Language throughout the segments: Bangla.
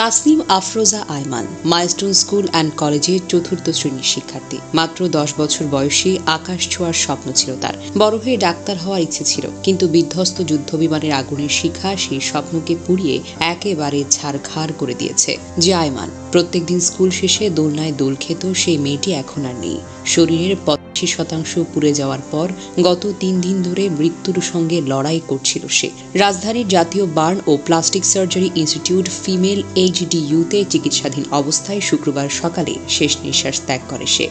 Tasnim Afroza Ayman, milestone school and কলেজের চতুর্থ শ্রেণির শিক্ষার্থী। মাত্র দশ বছর বয়সী আকাশ ছোঁয়ার স্বপ্ন ছিল তার। বড় হয়ে ডাক্তার হওয়ার ইচ্ছে ছিল, কিন্তু বিধ্বস্ত যুদ্ধ বিমানের আগুনের শিখা সেই স্বপ্নকে পুড়িয়ে একেবারে ছাড়খাড় করে দিয়েছে। যে আয়মান, প্রত্যেকদিন স্কুল শেষে দোলনায় দোল খেত সেই মেয়েটি এখন আর নেই। শরীরের পঁচাশি শতাংশ পুড়ে যাওয়ার পর গত তিন দিন ধরে মৃত্যুর সঙ্গে লড়াই করছিল সে। রাজধানীর জাতীয় বার্ন ও প্লাস্টিক সার্জারি ইনস্টিটিউট ফিমেল এইচডিইউতে চিকিৎসাধীন অবস্থায় শুক্রবার সকালে শেষ নিঃশ্বাস ত্যাগ করে সে।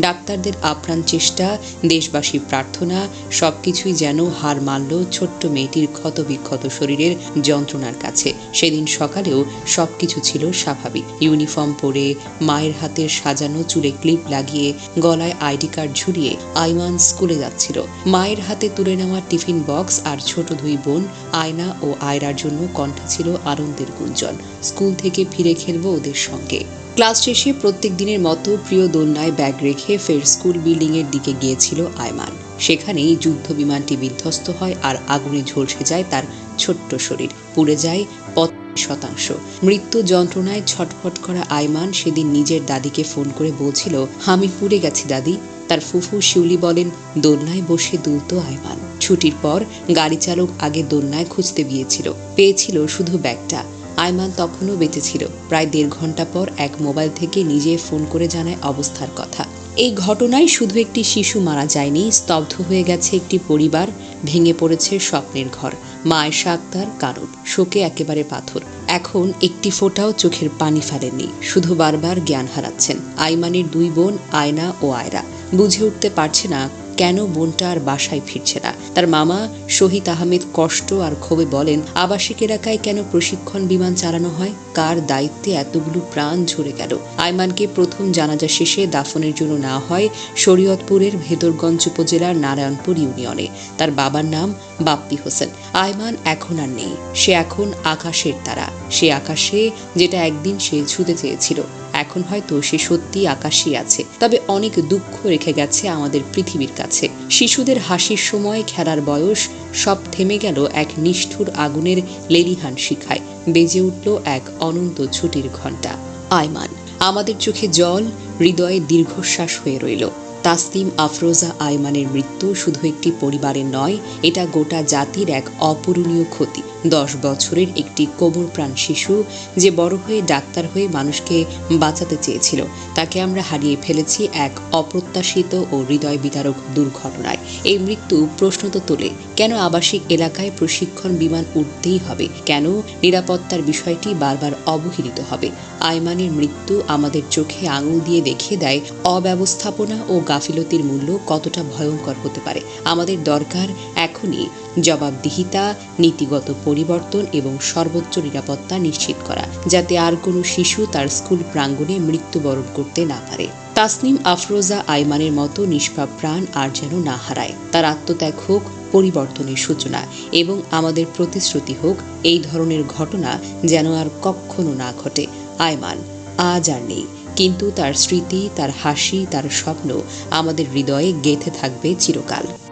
ডাক্তারদের আপ্রাণ চেষ্টা, দেশবাসীর প্রার্থনা, সবকিছুই যেন হার মানল ছোট্ট মেয়েটির ক্ষতবিক্ষত শরীরের যন্ত্রণার কাছে। সেদিন সকালেও সবকিছু ছিল স্বাভাবিক। ইউনিফর্ম পরে, মায়ের হাতের সাজানো চুলে ক্লিপ লাগিয়ে, গলায় আইডি কার্ড ঝুলিয়ে আইমান স্কুলে যাচ্ছিল। মায়ের হাতে তুলে নেওয়া টিফিন বক্স আর ছোট দুই বোন, আয়না ও আয়রার জন্য কণ্ঠে ছিল আনন্দের গুঞ্জন। স্কুল থেকে ফিরে খেলব ওদের সঙ্গে। ক্লাস শেষে প্রত্যেক দিনের মতো প্রিয় দোলনায় ব্যাগ রেখে ফের স্কুল বিল্ডিংয়ের দিকে গিয়েছিল আয়মান। সেখানেই যুদ্ধ বিমানটি বিধ্বস্ত হয় আর আগুনে ঝলসে যায় তার ছোট্ট শরীর। পুড়ে যায় পঁচাশি শতাংশ। মৃত্যু যন্ত্রণায় ছটফট করা আয়মান সেদিন নিজের দাদিকে ফোন করে বলছিল, আমি পুড়ে গেছি, দাদি। তার ফুফু শিউলি বলেন, দোলনায় বসে দুলত আয়মান। ছুটির পর গাড়ি চালক আগে দোলনায় খুঁজতে গিয়েছিল। পেয়েছিল শুধু ব্যাগটা। আয়মান তখনও বেঁচে ছিল। প্রায় দেড় ঘণ্টা পর এক মোবাইল থেকে নিজে ফোন করে জানায় অবস্থার কথা। এই ঘটনায় শুধু একটি শিশু মারা যায়নি, স্তব্ধ হয়ে গেছে একটি পরিবার, ভেঙে পড়েছে স্বপ্নের ঘর। মায়েশা আক্তার কারণ শোকে একেবারে পাথর। এখন একটি ফোঁটাও চোখের পানি ফেলেননি, শুধু বারবার জ্ঞান হারাচ্ছেন। আইমানের দুই বোন আয়না ও আয়রা। বুঝে উঠতে পারছে না কেন বোনটা আর বাসায় ফিরছে না? তার মামা শহীদ আহমেদ কষ্ট আর ক্ষোভে বলেন, আবাসিক এলাকায় কেন প্রশিক্ষণ বিমান চালানো হয়? কার দায়িত্বে এতগুলো প্রাণ ঝরে গেল? আয়মানকে প্রথম জানাজা শেষে দাফনের জন্য না হয় শরীয়তপুরের ভেদরগঞ্জ উপজেলার নারায়ণপুর ইউনিয়নে। তার বাবার নাম বাপ্পি হোসেন। আয়মান এখন আর নেই। সে এখন আকাশের তারা। সে আকাশে যেটা একদিন সে ছুঁতে চেয়েছিল। এখন হয়তো সে সত্যি আকাশই আছে। তবে অনেক দুঃখ রেখে গেছে আমাদের পৃথিবীর কাছে। শিশুদের হাসির সময় খেলার বয়স, সব থেমে গেল এক নিষ্ঠুর আগুনের লেলিহান শিখায়। বেজে উঠল এক অনন্ত ছুটির ঘণ্টা। আয়মান, আমাদের চোখে জল, হৃদয়ে দীর্ঘশ্বাস হয়ে রইল। তাসলিম আফরোজা আয়মানের মৃত্যু শুধু একটি পরিবারের নয়, এটা গোটা জাতির এক অপূরণীয় ক্ষতি। দশ বছরের একটি কোমর প্রাণ শিশু যে বড় হয়ে ডাক্তার হয়ে মানুষকে বাঁচাতে চেয়েছিল, তাকে আমরা হারিয়ে ফেলেছি এক অপ্রত্যাশিত ও হৃদয় বিতারক দুর্ঘটনায়। এই মৃত্যু প্রশ্ন তো তোলে, কেন আবাসিক এলাকায় প্রশিক্ষণ বিমান উঠতেই হবে? কেন নিরাপত্তার বিষয়টি বারবার অবহেলিত হবে? আয়মানের মৃত্যু আমাদের চোখে আঙুল দিয়ে দেখিয়ে দেয়, অব্যবস্থাপনা ও গাফিলতির মূল্য কতটা ভয়ঙ্কর হতে পারে। আমাদের দরকার এখনই জবাবদিহিতা, নীতিগত পরিবর্তন এবং সর্বোচ্চ নিরাপত্তা নিশ্চিত করা, যাতে আর কোনো শিশু তার স্কুল প্রাঙ্গণে মৃত্যুবরণ করতে না পারে। তাসনিম আফরোজা আইমানের মতো নিষ্পাপ প্রাণ আর যেন না হারায়। তার আত্মত্যাগ হোক, পরিবর্তনের সূচনা এবং আমাদের প্রতিশ্রুতি হোক, এই ধরনের ঘটনা যেন আর কখনো না ঘটে। আয়মান আজ আর নেই। কিন্তু তার স্মৃতি, তার হাসি, তার স্বপ্ন আমাদের হৃদয়ে গেঁথে থাকবে চিরকাল।